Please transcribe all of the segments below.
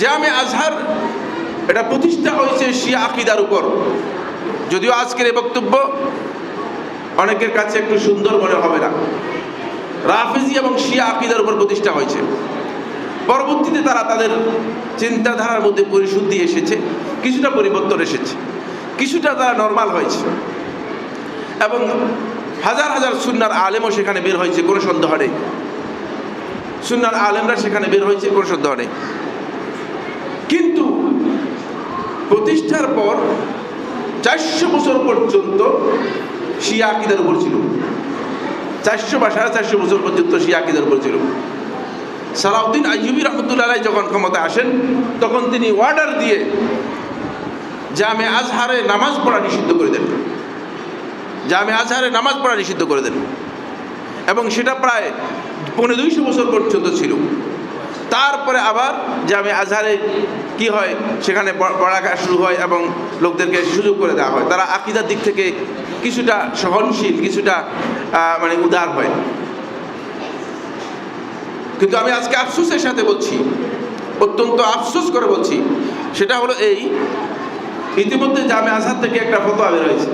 জামে আজহার, এটা প্রতিষ্ঠা হয়েছে শিয়া আকিদার উপর। যদিও আজকের এই বক্তব্য অনেকের কাছে একটু সুন্দর মনে হবে না। রাফিজি এবং শিয়া আকিদার উপর প্রতিষ্ঠা হয়েছে। পরবর্তীতে তারা তাদের চিন্তাধারার মধ্যে পরিশুদ্ধি এসেছে, কিছুটা পরিবর্তন এসেছে, কিছুটা তারা নর্মাল হয়েছে। এবং হাজার হাজার সুন্নার আলেমও সেখানে বের হয়েছে, কোনো সন্দেহ নেই। সুন্নার আলেমরা সেখানে বের হয়েছে, কোনো সন্দেহ নেই কিন্তু প্রতিষ্ঠার পর চারশো বছর পর্যন্ত শিয়া আকিদার উপর ছিল। চারশো বা সাড়ে চারশো বছর পর্যন্ত শিয়া আকিদার উপর ছিল। সালাউদ্দিন আইয়ুবী রহমতুল্লাহ যখন ক্ষমতা আসেন, তখন তিনি অর্ডার দিয়ে জামে আজহারে নামাজ পড়া নিষিদ্ধ করে দেন। জামে আজহারে নামাজ পড়া নিষিদ্ধ করে দেন। এবং সেটা প্রায় পনেরো দুইশো বছর পর্যন্ত ছিল। তারপরে আবার জামে আজহারে কি হয়? সেখানে পড়- পড়ালেখা শুরু হয় এবং লোকদেরকে সুযোগ করে দেওয়া হয়। তারা আকিদার দিক থেকে কিছুটা সহনশীল, কিছুটা মানে উদার হয়। কিন্তু আমি আজকে আফসোসের সাথে বলছি, অত্যন্ত আফসোস করে বলছি, সেটা হলো এই, ইতিমধ্যে জামে আজহার থেকে একটা ফতোয়া বের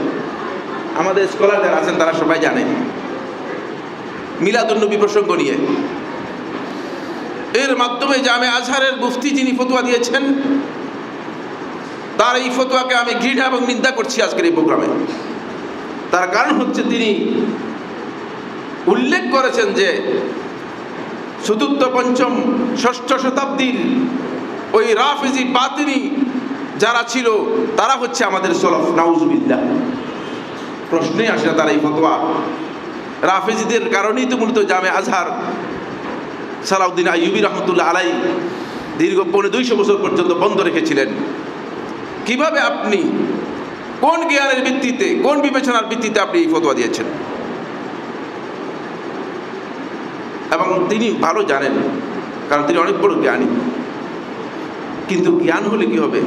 আমাদের স্কলার যারা আছেন, তারা সবাই জানেন মিলাদুন্নবী প্রসঙ্গ নিয়ে। এর মাধ্যমে জামে আজহারের মুফতি যিনি ফতোয়া দিয়েছেন, তার এই ফতোয়াকে আমি ঘৃণা এবং নিন্দা করছি আজকের এই প্রোগ্রামে। তার কারণ হচ্ছে তিনি উল্লেখ করেছেন যে চতুর্থ, পঞ্চম, ষষ্ঠ শতাব্দীর ওই রাফিজি বাতিনি যারা ছিল, তারা হচ্ছে আমাদের সলফ। নাউজুবিল্লাহ। প্রশ্নই আসে না তার এই ফতোয়া। রাফিজিদের কারণেই তো মূলত জামে আজহার সালাউদ্দিন আইয়ুবী রহমতুল্লাহ আলাই দীর্ঘ পৌনে দুইশো বছর পর্যন্ত বন্ধ রেখেছিলেন। কীভাবে আপনি, কোন জ্ঞানের ভিত্তিতে, কোন বিবেচনার ভিত্তিতে আপনি এই ফতোয়া দিয়েছেন? এবং তিনি ভালো জানেন, কারণ তিনি অনেক বড় জ্ঞানী। কিন্তু জ্ঞান হলে কি হবে?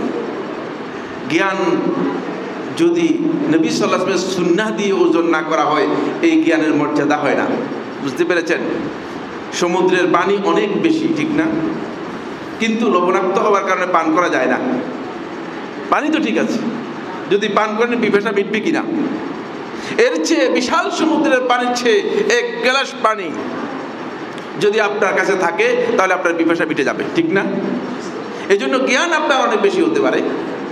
জ্ঞান যদি নবী সাল্লাহামের সুন্না দিয়ে ওজন না করা হয়, এই জ্ঞানের মর্যাদা হয় না। বুঝতে পেরেছেন? সমুদ্রের পানি অনেক বেশি, ঠিক না? কিন্তু লবণাক্ত হওয়ার কারণে পান করা যায় না। পানি তো ঠিক আছে। যদি পান করেন বিবেশা মিটবে কিনা এর চেয়ে বিশাল সমুদ্রের পানির চেয়ে এক গ্লাস পানি যদি আপনার কাছে থাকে, তাহলে আপনার বিপাশা মিটে যাবে, ঠিক না? এই জন্য জ্ঞান আপনার অনেক বেশি হতে পারে,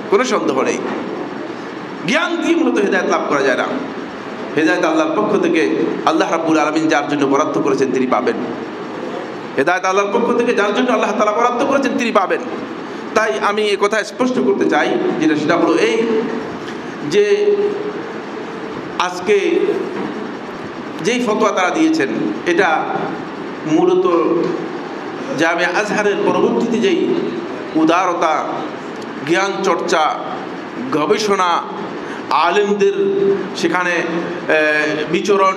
কোনো সন্দেহ নেই। জ্ঞান দিয়ে মূলত হেদায়ত লাভ করা যায় না। হেদায়ত আল্লাহর পক্ষ থেকে আল্লাহ রাব্বুল আলমিন যার জন্য বরাদ্দ করেছেন, তিনি পাবেন। হেদায়ত আল্লাহর পক্ষ থেকে যার জন্য আল্লাহ তালা বরাদ্দ করেছেন, তিনি পাবেন। তাই আমি এ কথা স্পষ্ট করতে চাই, যেটা সেটা হলো এই যে আজকে যেই ফতোয়া তারা দিয়েছেন, এটা মূলত জামে আজহারের পরবর্তীতে যেই উদারতা, জ্ঞান চর্চা, গবেষণা, আলেমদের সেখানে বিচরণ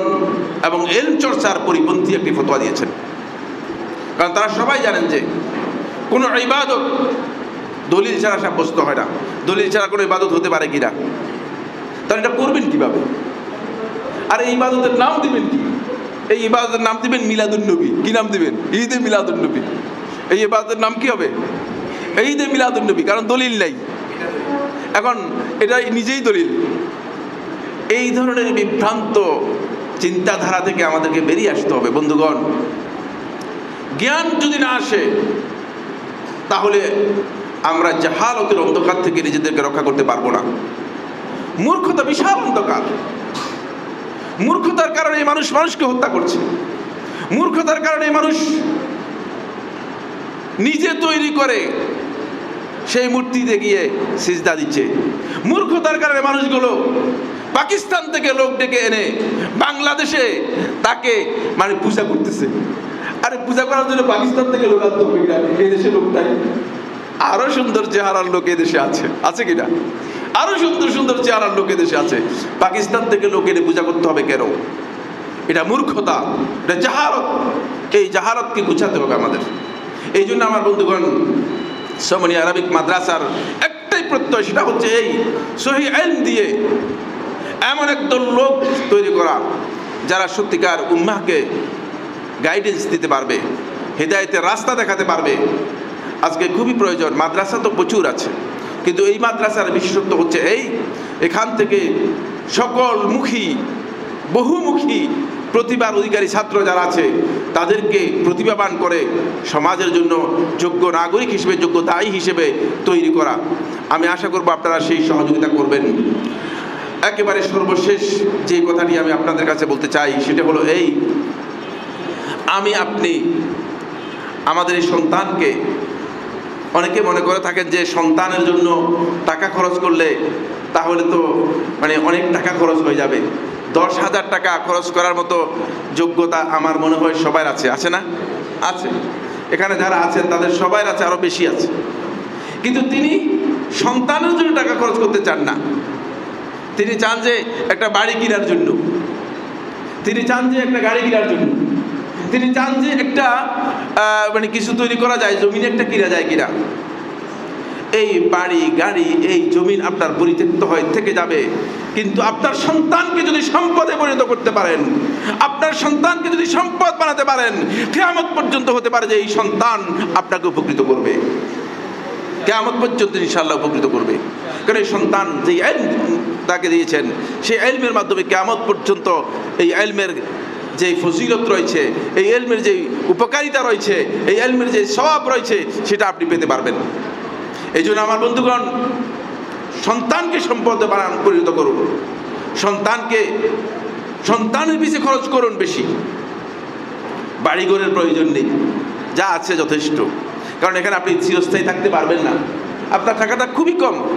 এবং এল চর্চার পরিপন্থী একটি ফতোয়া দিয়েছেন। কারণ তারা সবাই জানেন যে কোনো ইবাদত দলিল ছাড়া সাব্যস্ত হয় না। দলিল ছাড়া কোনো ইবাদত হতে পারে কিনা? তাহলে এটা করবেন কীভাবে? আর এই ইবাদতের নাম দিবেন কি? এই ইবাদতের নাম দিবেন মিলাদুন্নবী কি নাম দিবেন? ঈদে মিলাদুন্নবী এই ইবাদতের নাম কি হবে? ঈদে মিলাদুন্নবী কারণ দলিল নাই। এখন এটা নিজেই দলিল। এই ধরনের বিভ্রান্ত চিন্তাধারা থেকে আমাদেরকে বেরিয়ে আসতে হবে, বন্ধুগণ। জ্ঞান যদি না আসে, তাহলে আমরা জাহালতের অন্ধকার থেকে নিজেদেরকে রক্ষা করতে পারব না। মূর্খতা বিশাল অন্ধকার। মূর্খতার কারণে মানুষ মানুষকে হত্যা করছে। মূর্খতার কারণে মানুষ নিজে তৈরি করে সেই মূর্তিতে গিয়ে সিজদা দিচ্ছে। মূর্খতার কারণে মানুষগুলো পাকিস্তান থেকে লোক ডেকে এনে বাংলাদেশে তাকে মানে পূজা করতেছে। আরে পূজা করার জন্য পাকিস্তান থেকে লোক আনতে এই দেশে লোক নাই আরও সুন্দর চেহারার লোক দেশে আছে। আছে কিনা? আরও সুন্দর সুন্দর চেহারার লোক দেশে আছে। পাকিস্তান থেকে লোক এনে পূজা করতে হবে কেন? এটা মূর্খতা, এটা জাহারত। এই জাহারতকে গুছাতে হবে আমাদের। এই জন্য আমার বন্ধুগণ সমনি আরবিক মাদ্রাসার একটাই প্রত্যয়, সেটা হচ্ছে এই, সহি আইন দিয়ে এমন একদল লোক তৈরি করা, যারা সত্যিকার উম্মাহকে গাইডেন্স দিতে পারবে, হেদায়েতের রাস্তা দেখাতে পারবে। আজকে খুবই প্রয়োজন, মাদ্রাসা তো প্রচুর আছে, কিন্তু এই মাদ্রাসার বিশেষত্ব হচ্ছে এই, এখান থেকে সকল মুখী, বহুমুখী প্রতিভার অধিকারী ছাত্র যারা আছে, তাদেরকে প্রতিভাবান করে সমাজের জন্য যোগ্য নাগরিক হিসেবে, যোগ্য দায়ী হিসেবে তৈরি করা। আমি আশা করব আপনারা সেই সহযোগিতা করবেন। একেবারে সর্বশেষ যে কথাটি আমি আপনাদের কাছে বলতে চাই, সেটা হলো এই আমি, আপনি আমাদের এই সন্তানকে অনেকে মনে করে থাকেন যে সন্তানের জন্য টাকা খরচ করলে তাহলে তো মানে অনেক টাকা খরচ হয়ে যাবে। দশ হাজার টাকা খরচ করার মতো যোগ্যতা আমার মনে হয় সবার আছে। আছে না? আছে। এখানে যারা আছেন তাদের সবার আছে আরও বেশি আছে। কিন্তু তিনি সন্তানের জন্য টাকা খরচ করতে চান না। তিনি চান যে একটা বাড়ি কেনার জন্য। তিনি চান যে একটা গাড়ি কেনার জন্য। তিনি চান যে একটা মানে কিছু তৈরি করা যায়, জমিন একটা কিনা যায় কিনা এই বাড়ি, গাড়ি, এই জমিন আপনার পরিত্যক্ত হয়ে, থেকে যাবে। কিন্তু আপনার সন্তানকে যদি সম্পদে পরিণত করতে পারেন, আপনার সন্তানকে যদি সম্পদ বানাতে পারেন, কেয়ামত পর্যন্ত হতে পারে যে এই সন্তান আপনাকে উপকৃত করবে। কেয়ামত পর্যন্ত ইনশাল্লাহ উপকৃত করবে। কারণ এই সন্তান যে এলম তাকে দিয়েছেন, সেই এলমের মাধ্যমে কেয়ামত পর্যন্ত এই এলমের যে ফজিলত রয়েছে, এই এলমের যে উপকারিতা রয়েছে, এই এলমের যে স্বভাব রয়েছে, সেটা আপনি পেতে পারবেন। এই জন্য আমার বন্ধুগণ, সন্তানকে সম্পদে বানান, পরিণত করুন। সন্তানকে, সন্তানের পিছিয়ে খরচ করুন বেশি। বাড়িঘরের প্রয়োজন নেই, যা আছে যথেষ্ট। কারণ এখানে আপনি চিরস্থায়ী থাকতে পারবেন না। আপনার টাকাটা খুবই কম।